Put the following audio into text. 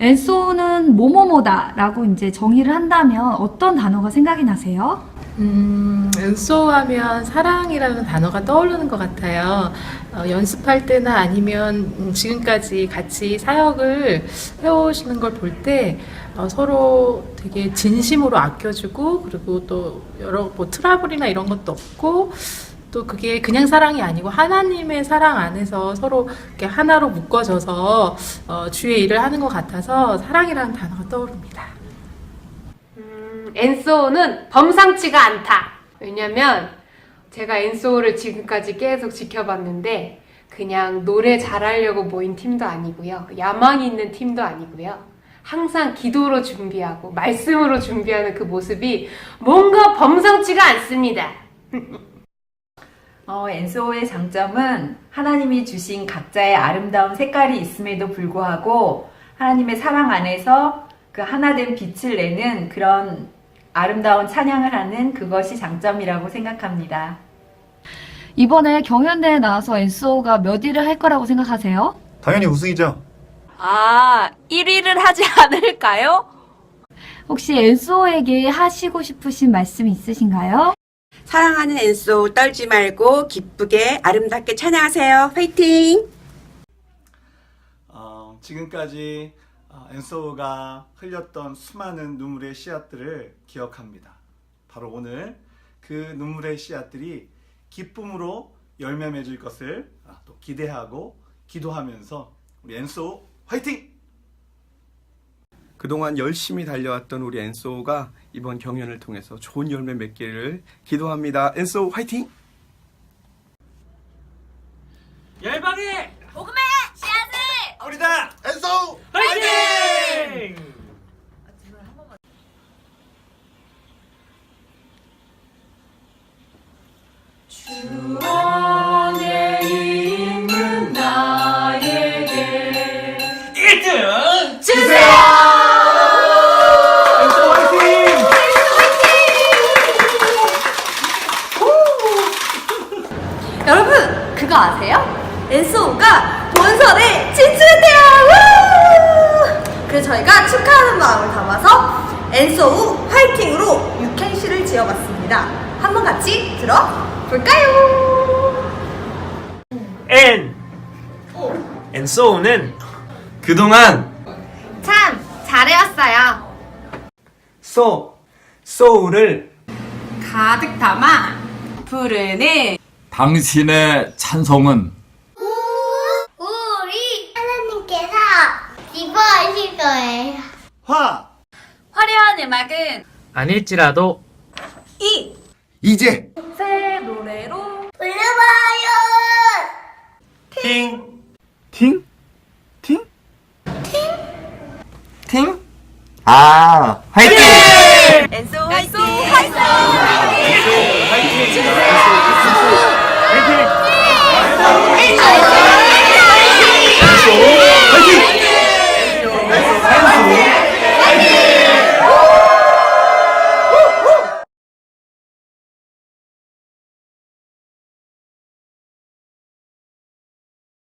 엔소는 뭐뭐뭐다라고 이제 정의를 한다면 어떤 단어가 생각이 나세요? 음, 엔소 하면 사랑이라는 단어가 떠오르는 것 같아요. 어, 연습할 때나 아니면 음, 지금까지 같이 사역을 해오시는 걸 볼 때 어, 서로 되게 진심으로 아껴주고 그리고 또 여러 뭐 트러블이나 이런 것도 없고 또 그게 그냥 사랑이 아니고 하나님의 사랑 안에서 서로 이렇게 하나로 묶어져서 어, 주의 일을 하는 것 같아서 사랑이라는 단어가 떠오릅니다. 음, 엔소는 범상치가 않다. 왜냐면 제가 엔소를 지금까지 계속 지켜봤는데 그냥 노래 잘하려고 모인 팀도 아니고요. 야망이 있는 팀도 아니고요. 항상 기도로 준비하고 말씀으로 준비하는 그 모습이 뭔가 범상치가 않습니다. 어, 엔소의 장점은 하나님이 주신 각자의 아름다운 색깔이 있음에도 불구하고 하나님의 사랑 안에서 그 하나된 빛을 내는 그런 아름다운 찬양을 하는 그것이 장점이라고 생각합니다. 이번에 경연대회 나와서 엔소가 몇 위를 할 거라고 생각하세요? 당연히 우승이죠. 아, 1위를 하지 않을까요? 혹시 엔소에게 하시고 싶으신 말씀 있으신가요? 사랑하는 엔소 떨지 말고 기쁘게 아름답게 찬양하세요. 화이팅! 어, 지금까지 어, 엔소가 흘렸던 수많은 눈물의 씨앗들을 기억합니다. 바로 오늘 그 눈물의 씨앗들이 기쁨으로 열매 맺을 것을 아, 또 기대하고 기도하면서 우리 엔소 화이팅! 그동안 열심히 달려왔던 우리 엔소가 이번 경연을 통해서 좋은 열매 맺기를 기도합니다. 엔소 화이팅! 열방의 복음의 씨앗을 우리다 엔소! 화이팅! 엔소 그거 아세요? 엔소가 본선에 진출했대요! 우! 그래서 저희가 축하하는 마음을 담아서 엔소우 화이팅으로 육행시를 지어봤습니다. 한번 같이 들어볼까요? 엔 엔소우는 그동안 참, 잘해왔어요. 소 소우를 가득 담아 부르는 당신의 찬송은 우리 하나님께서 기뻐하실 거예요. 화! 화려한 음악은 아닐지라도 이 이제 새 노래로 불러봐요. 팅 팅? 팅? 팅? 팅? 아, 화이팅!